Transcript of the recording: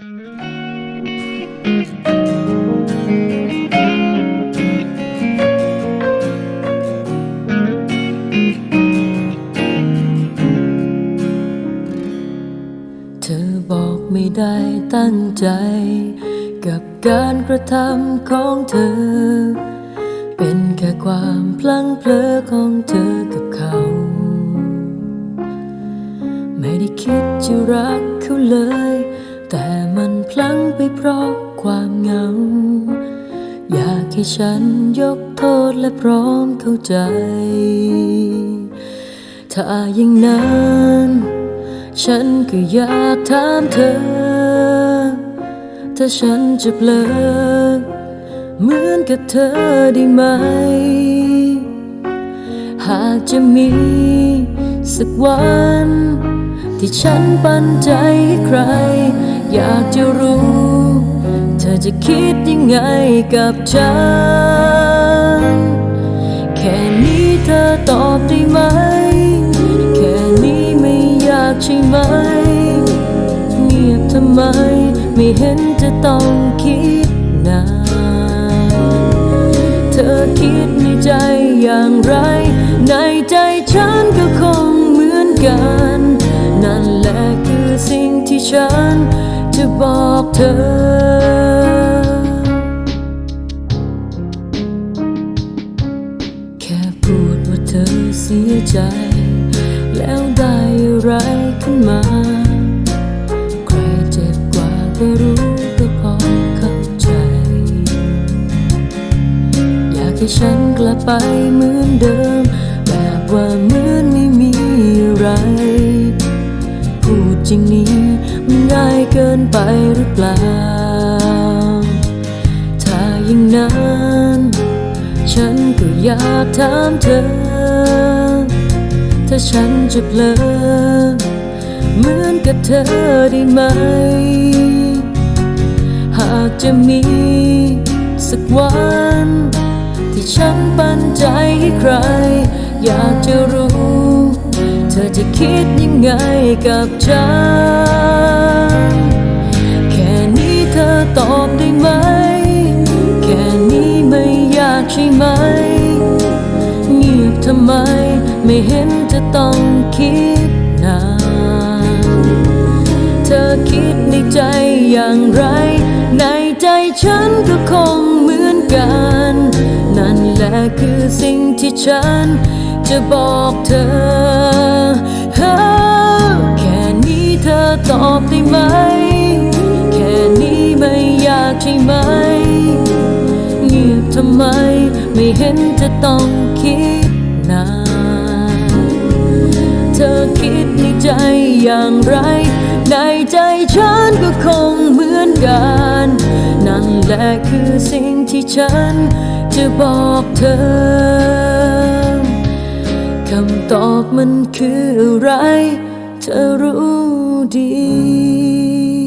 เธอบอกไม่ได้ตั้งใจ กับการกระทำของเธอ เป็นแค่ความพลั้งเผลอของเธอกับเขา ไม่ได้คิดจะรักเขาเลย แต่มันพลั้งไปเพราะความเหงา อยากให้ฉันยกโทษและพร้อมเข้าใจ ถ้าอย่างนั้น ฉันก็อยากถามเธอ ถ้าฉันจะเพลอเหมือนกับเธอได้ไหม หากจะมีสักวัน ที่ฉันปันใจให้ใคร อยากจะรู้ เธอจะคิดยังไงกับฉัน แค่นี้เธอตอบได้ไหม แค่นี้ไม่อยากใช่ไหม เงียบทำไม ไม่เห็นจะต้องคิดนาน เธอคิดในใจอย่างไร ในใจฉันก็คงเหมือนกัน ธอ แค่พูดว่าเธอเสียใจ แล้วได้อะไรขึ้นมา ใครเจ็บกว่าก็รู้ก็พอเข้าใจ อยากให้ฉันกลับไปเหมือนเดิม แบบว่าเหมือนไม่มีอะไร พูดจริงนี้ มันง่ายเกินไปหรือเปล่า ถ้าอย่างนั้น ฉันก็อยากถามเธอ ถ้าฉันจะเพลอเหมือนกับเธอได้ไหม หากจะมีสักวัน ที่ฉันปันใจให้ใคร อยากจะรู้ เธอจะคิดยังไงกับฉันากใช่ไหมเงียบทำไม ไม่เห็นจะต้องคิดนานเธอคิดในใจอย่างไร ในใจฉันก็คงเหมือนกัน นั่นแหละคือสิ่งที่ฉันจะบอกเธอแค่นี้เธอตอบได้ไหม แค่นี้ไม่อยากใช่ไหม เงียบทำไม ไม่เห็นจะต้องคิดนาน เธอคิดในใจอย่างไร ในใจฉันก็คงเหมือนกัน นั่นแหละคือสิ่งที่ฉันจะบอกเธอคำตอบมันคืออะไร เธอรู้ดี